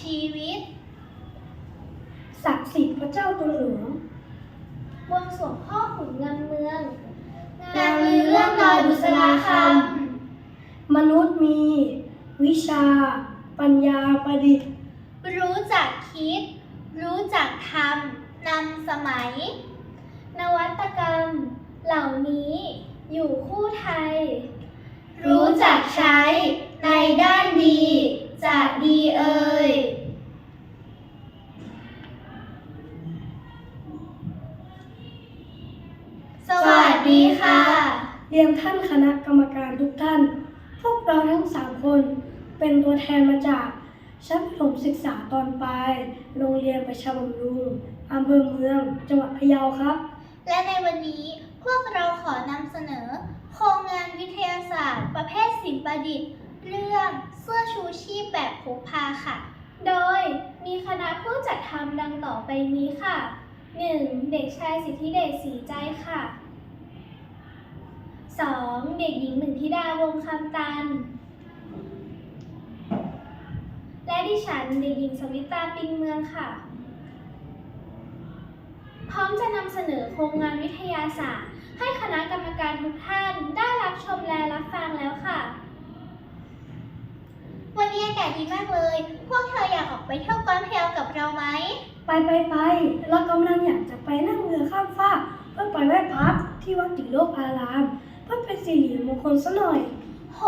ชีวิต ศักดิ์สิทธิ์พระเจ้าตนหลวงบวงสรวงพ่อขุนงินเมือง นางลือเรื่องดอยบุษราคมนุษย์มี วิชา ปัญญาประดิษฐ์ รู้จักคิด รู้จักทำนำสมัย นวัตกรรม เหล่านี้อยู่คู่ไทย รู้จักใช้ในด้านดี จะดีเอ่ยสวัสดีค่ะ เรียนท่านคณะกรรมการทุกท่าน พวกเราทั้งสามคนเป็นตัวแทนมาจากชั้นประถมศึกษาตอนปลาย โรงเรียนประชาบำรุงอำเภอเมือง จังหวัดพะเยาครับ และในวันนี้พวกเราขอนำเสนอ โครงงานวิทยาศาสตร์ ประเภทศิลปประดิษฐ์ เรื่องเสื้อชูชีพแบบพกพาค่ะ โดยมีคณะผู้จัดทำดังต่อไปนี้ค่ะ 1. เด็กชายสิทธิเดชศรีใจค่ะ 2. เด็กหญิงหนึ่งธิดาวงคำตัน และดิฉันเด็กหญิงสวิตาปิงเมืองค่ะ พร้อมจะนำเสนอโครงงานวิทยาศาสตร์ ให้คณะกรรมการทุกท่านได้รับชมและรับฟังแล้วค่ะ วันนี้อากาศดีมากเลย พวกเธออยากออกไปเที่ยวกวานพะเยากับเราไหม ไปไปไปเรากำลังอยากจะไปนั่งเรือข้ามฟากเพื่อไปไหว้พระที่วัดติโลกอาราม เพื่อเป็นสิริมงคลซะหน่อย โห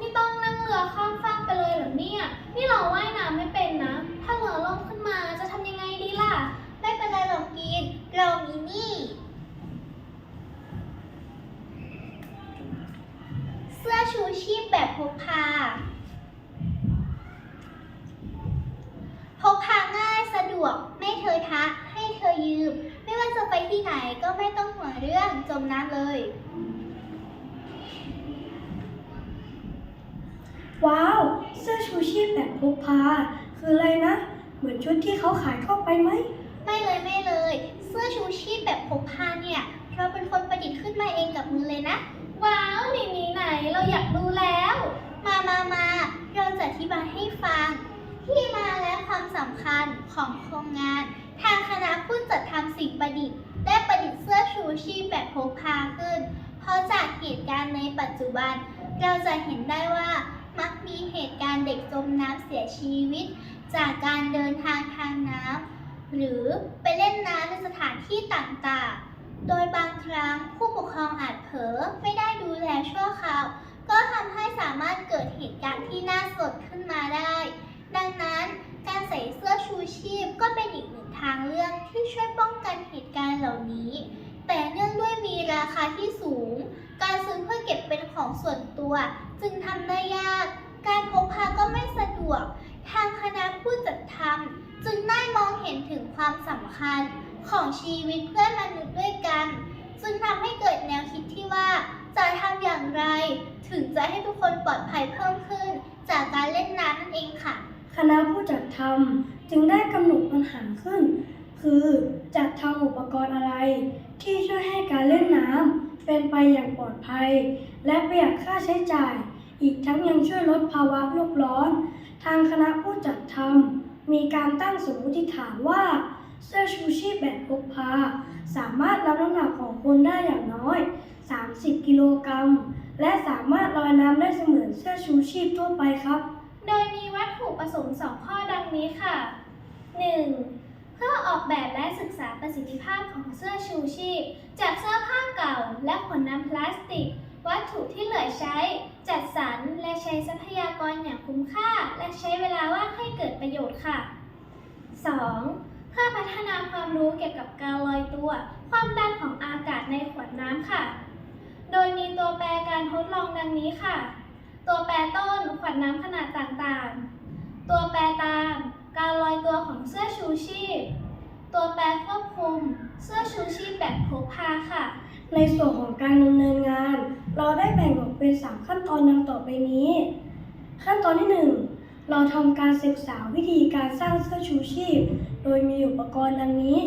นี่ต้องนั่งเรือข้ามฟากไปเลยเหรอเนี่ย นี่เราว่ายน้ำไม่เป็นนะ ถ้าเรือล่มขึ้นมาจะทำยังไงดีล่ะ ไม่เป็นไรหรอกกิน เรามีนี่ เสื้อชูชีพแบบพกพา พกพาง่ายสะดวกไม่เธอทะ ให้เธอ ยืม ไม่ว่าจะไปที่ไหนก็ไม่ต้องห่วงเรื่องจมน้ำเลย ว้าว เสื้อชูชีพแบบพกพา คืออะไรนะ เหมือนชุดที่เขาขายเข้าไปไหม ไม่เลยไม่เลย เสื้อชูชีพแบบพกพาเนี่ยเราเป็นคนประดิษฐ์ขึ้นมาเองกับมือเลยนะ ว้าวหนีนี้ไหนเราอยากดูแล้ว มามามาเราจะอธิบายให้ฟัง ที่มาและความสำคัญของโครงงาน ทางคณะผู้จัดทำสิ่งประดิษฐ์ ได้ประดิษฐ์เสื้อชูชีพแบบพกพาขึ้น เพราะจากเหตุการณ์ในปัจจุบัน เราจะเห็นได้ว่ามักมีเหตุการณ์เด็กจมน้ำเสียชีวิต จากการเดินทางทางน้ำหรือไปเล่นน้ำในสถานที่ต่างๆ โดยบางครั้งผู้ปกครองอาจเผลอไม่ได้ดูแลชั่วคราว ก็ทำให้สามารถเกิดเหตุการณ์ที่น่าสลดขึ้นมาได้ ดังนั้น การใส่เสื้อชูชีพก็เป็นอีกหนึ่งทางเลือกที่ช่วยป้องกันเหตุการณ์เหล่านี้ แต่เนื่องด้วยมีราคาที่สูง การซื้อเพื่อเก็บเป็นของส่วนตัว จึงทำได้ยาก การพกพาก็ไม่สะดวก ทางคณะผู้จัดทำจึงได้มองเห็นถึงความสำคัญของชีวิตเพื่อนมนุษย์ด้วยกัน จึงทำให้เกิดแนวคิดที่ว่าจะทำอย่างไร ถึงจะให้ทุกคนปลอดภัยเพิ่มขึ้น จากการเล่นน้ำนั่นเองค่ะ ณะผู้จัดทำจึงได้กำหนดปัญหาขึ้น คือจัดทำอุปกรณ์อะไร ที่ช่วยให้การเล่นน้ำเป็นไปอย่างปลอดภัย และประหยัดค่าใช้จ่าย อีกทั้งยังช่วยลดภาวะโลกร้อน ทางคณะผู้จัดทำมีการตั้งสมมติฐานว่าเสื้อชูชีพแบบพกพา สามารถรับน้ำหนักของคนได้อย่างน้อย 30 กิโลกรัม และสามารถลอยน้ำได้เสมือนเสื้อชูชีพทั่วไปครับ โดยมี วัตถุประสงค์สองข้อดังนี้ค่ะ 1. เพื่อออกแบบและศึกษาประสิทธิภาพของเสื้อชูชีพ จากเสื้อผ้าเก่าและขวดน้ำพลาสติก วัตถุที่เหลือใช้ จัดสรรและใช้ทรัพยากรอย่างคุ้มค่า และใช้เวลาว่างให้เกิดประโยชน์ค่ะ 2. เพื่อพัฒนาความรู้เกี่ยวกับการลอยตัว ความดันของอากาศในขวดน้ำค่ะ โดยมีตัวแปรการทดลองดังนี้ค่ะ ตัวแปรต้นขวดน้ำขนาดต ตัวแปรตามการลอยตัวของเสื้อชูชีพ ตัวแปรควบคุมเสื้อชูชีพแบบพกพาค่ะ ในส่วนของการดำเนินงาน เราได้แบ่งออกเป็น 3 ขั้นตอนดังต่อไปนี้ ขั้นตอนที่ 1 เราทำการศึกษาวิธีการสร้างเสื้อชูชีพ โดยมีอุปกรณ์ดังนี้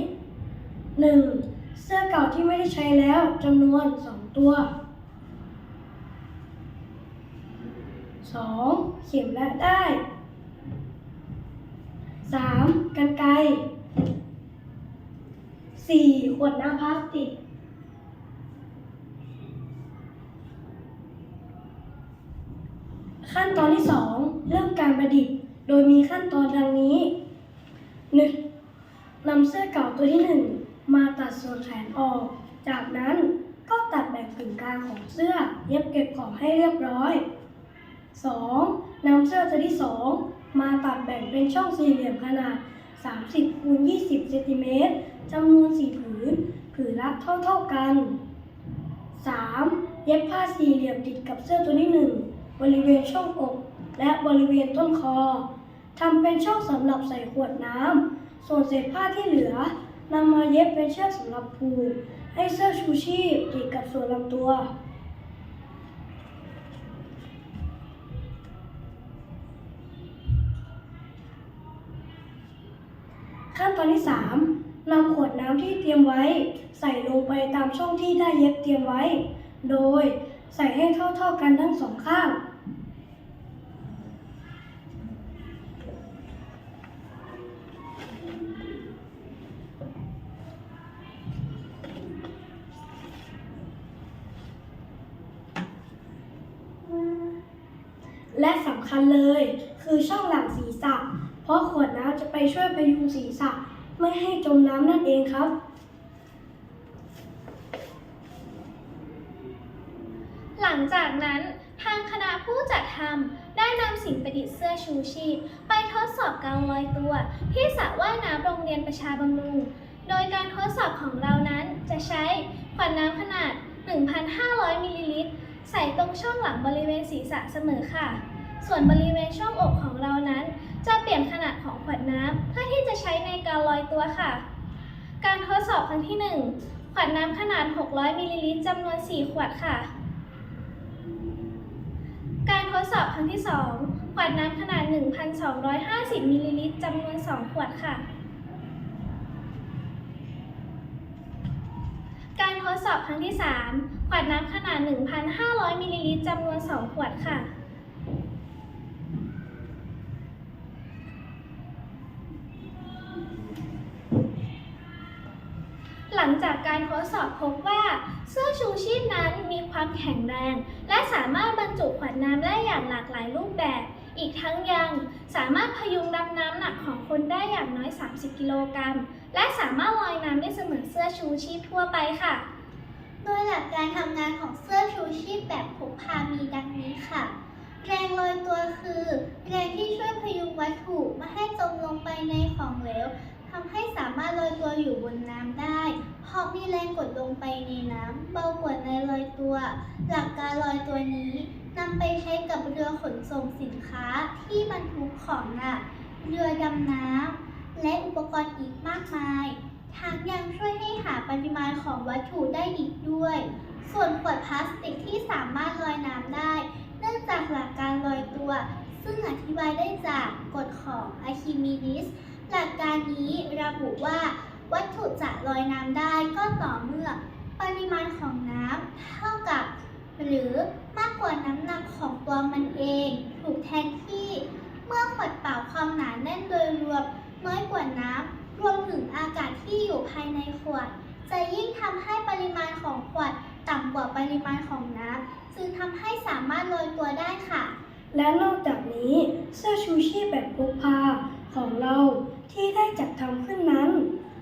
1. เสื้อเก่าที่ไม่ได้ใช้แล้วจำนวน 2 ตัว 2. เข็มและได้ 3. กันไกร 4. ขวดน้ำพลาสติก ขั้นตอนที่ 2 เริ่มการประดิษฐ์ โดยมีขั้นตอนดังนี้ 1. นำเสื้อเก่าตัวที่ 1 มาตัดส่วนแขนออก จากนั้นก็ตัดแบ่งกึ่งกลางของเสื้อ เย็บเก็บของให้เรียบร้อย 2. นำเสื้อตัวที่ 2 มาตัดแบ่งเป็นช่องสี่เหลี่ยมขนาด 30คูณ20เซนติเมตรจำนวน4ผืน ผืนละเท่าๆกัน 3. เย็บผ้าสี่เหลี่ยมติดกับเสื้อตัวที่ 1 บริเวณช่องอกและบริเวณต้นคอทำเป็นช่องสำหรับใส่ขวดน้ำ ส่วนเศษผ้าที่เหลือนำมาเย็บเป็นเชือกสำหรับผูกให้เสื้อชูชีพติดกับส่วนลำตัว ขั้นตอนที่ 3นำขวดน้ำที่เตรียมไว้ ใส่ลงไปตามช่องที่ได้เย็บเตรียมไว้ โดยใส่ให้เท่าๆกันทั้งสองข้างและสำคัญเลยคือช่องหลัง ช่วยพยุงศีรษะไม่ให้จมน้ำนั่นเองครับ หลังจากนั้นทางคณะผู้จัดทำได้นำสิ่งประดิษฐ์เสื้อชูชีพ ไปทดสอบการลอยตัว ที่สระว่ายน้ำโรงเรียนประชาบำรุง โดยการทดสอบของเรานั้นจะใช้ขวดน้ำขนาด 1,500 มิลลิลิตร ใส่ตรงช่องหลังบริเวณศีรษะเสมอค่ะ ส่วนบริเวณช่องอกของเรานั้น จะเปลี่ยนขนาดของขวดน้ำเพื่อที่จะใช้ในการลอยตัวค่ะ การทดสอบครั้งที่ 1 ขวดน้ำขนาด 600มิลลิลิตรจำนวน 4 ขวดค่ะ การทดสอบครั้งที่ 2 ขวดน้ำขนาด 1,250มิลลิลิตรจำนวน 2 ขวดค่ะการทดสอบครั้งที่ 3 ขวดน้ำขนาด 1,500มิลลิลิตรจำนวน 2 ขวดค่ะ หลังจากการทดสอบพบว่า เสื้อชูชีพนั้นมีความแข็งแรง และสามารถบรรจุขวดน้ำได้อย่างหลากหลายรูปแบบ อีกทั้งยังสามารถพยุงรับน้ำหนักของคนได้อย่างน้อย 30 กิโลกรัม และสามารถลอยน้ำได้เสมือนเสื้อชูชีพทั่วไปค่ะ โดยหลักการทำงานของเสื้อชูชีพแบบพกพามีดังนี้ค่ะ แรงลอยตัวคือ แรงที่ช่วยพยุงวัตถุไม่ให้จมลงไปในของเหลว ทำให้สามารถลอยตัวอยู่บนน้ำได้เพราะมีแรงกดลงไปในน้ำเบากว่าในลอยตัว หลักการลอยตัวนี้นำไปใช้กับเรือขนส่งสินค้าที่บรรทุกของหนัก เรือดำน้ำและอุปกรณ์อีกมากมายทั้งยังช่วยให้หาปริมาณของวัตถุได้อีกด้วย ส่วนขวดพลาสติกที่สามารถลอยน้ำได้ เนื่องจากหลักการลอยตัว ซึ่งอธิบายได้จากกฎของอะคิมิดิส หลักการนี้ระบุว่า วัตถุจะลอยน้ำได้ก็ต่อเมื่อ ปริมาณของน้ำเท่ากับ หรือมากกว่าน้ำหนักของตัวมันเอง ถูกแทนที่ เมื่อขวดเปล่าความหนาแน่นโดยรวมน้อยกว่าน้ำรวมถึงอากาศที่อยู่ภายในขวด จะยิ่งทำให้ปริมาณของขวดต่ำกว่าปริมาณของน้ำจึงทำให้สามารถลอยตัวได้ค่ะ และนอกจากนี้เสื้อชูชีพแบบพกพาของเรา ที่ได้จัดทำขึ้นนั้น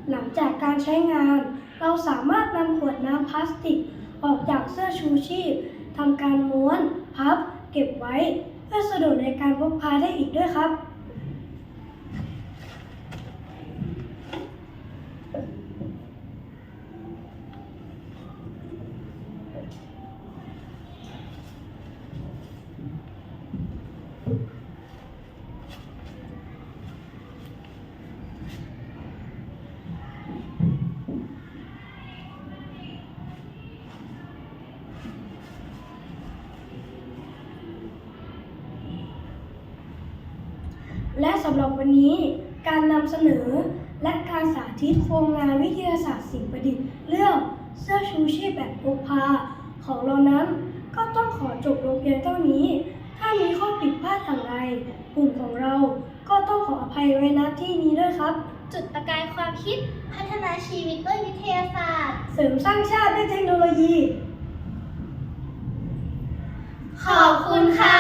หลังจากการใช้งาน เราสามารถนำขวดน้ำพลาสติก ออกจากเสื้อชูชีพทำการม้วน พับ เก็บไว้ เพื่อสะดวกในการพกพาได้อีกด้วยครับ และสำหรับวันนี้การนำเสนอและการสาธิตโครงงานวิทยาศาสตร์สิ่งประดิษฐ์เรื่องเสื้อชูชีพแบบพกพาของเรานั้น ก็ต้องขอจบลงเพียงเท่านี้ ถ้ามีข้อผิดพลาดอย่างไรกลุ่มของเราก็ต้องขออภัยไว้นะที่นี้ด้วยครับ จุดประกายความคิดพัฒนาชีวิตด้วยวิทยาศาสตร์ เสริมสร้างชาติด้วยเทคโนโลยี ขอบคุณค่ะ